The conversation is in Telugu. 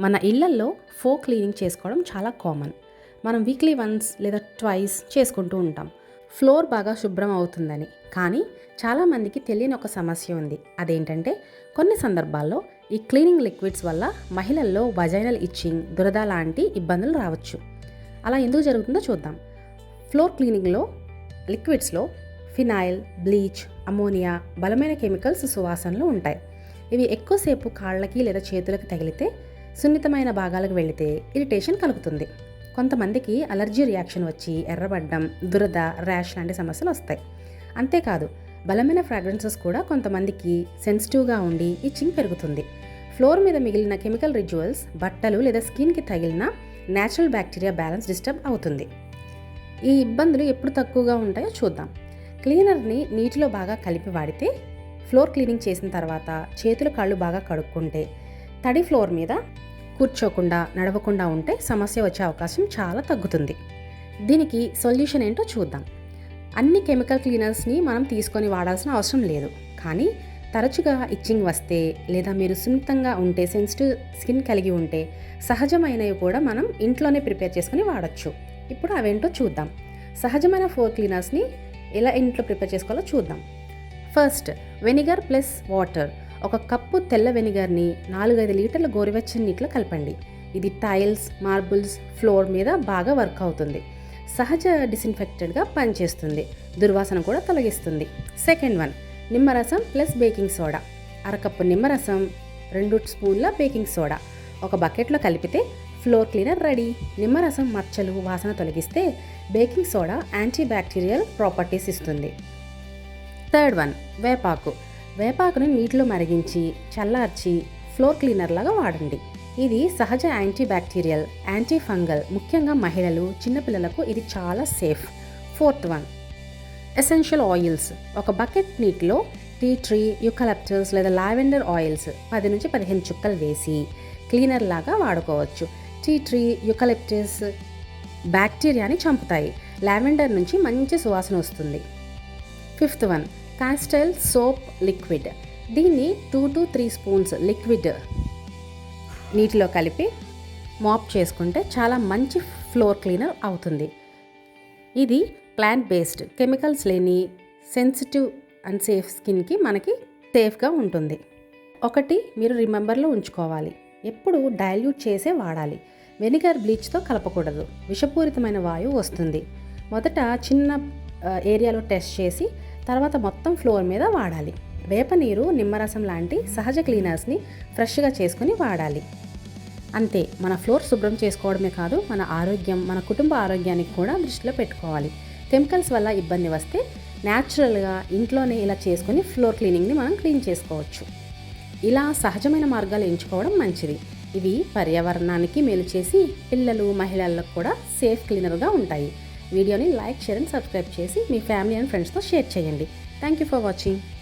మన ఇళ్ళల్లో ఫో క్లీనింగ్ చేసుకోవడం చాలా కామన్. మనం వీక్లీ వన్స్ లేదా ట్వైస్ చేసుకుంటూ ఉంటాం. ఫ్లోర్ బాగా శుభ్రం అవుతుందని. కానీ చాలామందికి తెలియని ఒక సమస్య ఉంది. అదేంటంటే కొన్ని సందర్భాల్లో ఈ క్లీనింగ్ లిక్విడ్స్ వల్ల మహిళల్లో వజైనల్ ఇచ్చింగ్ దురద లాంటి ఇబ్బందులు రావచ్చు. అలా ఎందుకు జరుగుతుందో చూద్దాం. ఫ్లోర్ క్లీనింగ్లో లిక్విడ్స్లో ఫినాయిల్ బ్లీచ్ అమోనియా బలమైన కెమికల్స్ సువాసనలు ఉంటాయి. ఇవి ఎక్కువసేపు కాళ్ళకి లేదా చేతులకు తగిలితే సున్నితమైన భాగాలకు వెళితే ఇరిటేషన్ కలుగుతుంది. కొంతమందికి అలర్జీ రియాక్షన్ వచ్చి ఎర్రబడ్డం దురద ర్యాష్ లాంటి సమస్యలు వస్తాయి. అంతేకాదు బలమైన ఫ్రాగ్రెన్సెస్ కూడా కొంతమందికి సెన్సిటివ్గా ఉండి ఇచ్చింగ్ పెరుగుతుంది. ఫ్లోర్ మీద మిగిలిన కెమికల్ రిజువల్స్ బట్టలు లేదా స్కిన్కి తగిలిన న్యాచురల్ బ్యాక్టీరియా బ్యాలెన్స్ డిస్టర్బ్ అవుతుంది. ఈ ఇబ్బందులు ఎప్పుడు తక్కువగా ఉంటాయో చూద్దాం. క్లీనర్ని నీటిలో బాగా కలిపి వాడితే ఫ్లోర్ క్లీనింగ్ చేసిన తర్వాత చేతులు కాళ్ళు బాగా కడుక్కుంటే తడి ఫ్లోర్ మీద కూర్చోకుండా నడవకుండా ఉంటే సమస్య వచ్చే అవకాశం చాలా తగ్గుతుంది. దీనికి సొల్యూషన్ ఏంటో చూద్దాం. అన్ని కెమికల్ క్లీనర్స్ని మనం తీసుకొని వాడాల్సిన అవసరం లేదు. కానీ తరచుగా ఇచ్చింగ్ వస్తే లేదా మీరు సున్నితంగా ఉంటే సెన్సిటివ్ స్కిన్ కలిగి ఉంటే సహజమైనవి కూడా మనం ఇంట్లోనే ప్రిపేర్ చేసుకుని వాడచ్చు. ఇప్పుడు అవేంటో చూద్దాం. సహజమైన ఫోర్ క్లీనర్స్ని ఎలా ఇంట్లో ప్రిపేర్ చేసుకోవాలో చూద్దాం. First vinegar plus water. ఒక కప్పు తెల్ల వెనిగర్ని నాలుగైదు లీటర్ల గోరువెచ్చని నీటిలో కలపండి. ఇది టైల్స్ మార్బుల్స్ ఫ్లోర్ మీద బాగా వర్క్ అవుతుంది. సహజ డిసిన్ఫెక్టెడ్గా పనిచేస్తుంది. దుర్వాసన కూడా తొలగిస్తుంది. సెకండ్ వన్ నిమ్మరసం ప్లస్ బేకింగ్ సోడా. అరకప్పు నిమ్మరసం రెండు స్పూన్ల బేకింగ్ సోడా. ఒక బకెట్లో కలిపితే ఫ్లోర్ క్లీనర్ రెడీ. నిమ్మరసం మచ్చలు వాసన తొలగిస్తే baking soda anti bacterial properties ఇస్తుంది. థర్డ్ వన్ వేపాకు. వేపాకుని నీటిలో మరిగించి చల్లార్చి ఫ్లోర్ క్లీనర్ లాగా వాడండి. ఇది సహజ యాంటీ బ్యాక్టీరియల్ యాంటీ ఫంగల్ ముఖ్యంగా మహిళలు చిన్నపిల్లలకు ఇది చాలా safe. Fourth one essential oils. ఒక బకెట్ నీటిలో టీ ట్రీ యుకలప్టర్స్ లేదా లావెండర్ ఆయిల్స్ పది నుంచి పదిహేను చుక్కలు వేసి క్లీనర్ లాగా వాడుకోవచ్చు. టీ ట్రీ యుకలిప్టస్ బ్యాక్టీరియాని చంపుతాయి. లావెండర్ నుంచి మంచి సువాసన వస్తుంది. Fifth one castile soap liquid దీన్ని two to three spoons liquid నీటిలో కలిపి మాప్ చేసుకుంటే చాలా మంచి ఫ్లోర్ క్లీనర్ అవుతుంది. ఇది ప్లాంట్ బేస్డ్ కెమికల్స్ లేని సెన్సిటివ్ అండ్ సేఫ్ స్కిన్కి మనకి సేఫ్గా ఉంటుంది. ఒకటి మీరు రిమెంబర్లో ఉంచుకోవాలి. ఎప్పుడు డైల్యూట్ చేసే వాడాలి. వెనిగర్ బ్లీచ్తో కలపకూడదు. విషపూరితమైన వాయువు వస్తుంది. మొదట చిన్న uh, ఏరియాలో టెస్ట్ చేసి తర్వాత మొత్తం ఫ్లోర్ మీద వాడాలి. వేప నీరు నిమ్మరసం లాంటి సహజ క్లీనర్స్ని ఫ్రెష్గా చేసుకుని వాడాలి. అంతే మన ఫ్లోర్ శుభ్రం చేసుకోవడమే కాదు మన ఆరోగ్యం మన కుటుంబ ఆరోగ్యానికి కూడా దృష్టిలో పెట్టుకోవాలి. కెమికల్స్ వల్ల ఇబ్బంది వస్తే న్యాచురల్గా ఇంట్లోనే ఇలా చేసుకుని ఫ్లోర్ క్లీనింగ్ని మనం క్లీన్ చేసుకోవచ్చు. ఇలా సహజమైన మార్గాలు ఎంచుకోవడం మంచిది. ఇవి పర్యావరణానికి మేలు చేసి పిల్లలు మహిళలకు కూడా సేఫ్ క్లీనర్గా ఉంటాయి. వీడియోని లైక్ షేర్ అండ్ సబ్స్క్రైబ్ చేసి మీ ఫ్యామిలీ అండ్ ఫ్రెండ్స్తో షేర్ చేయండి. Thank you for watching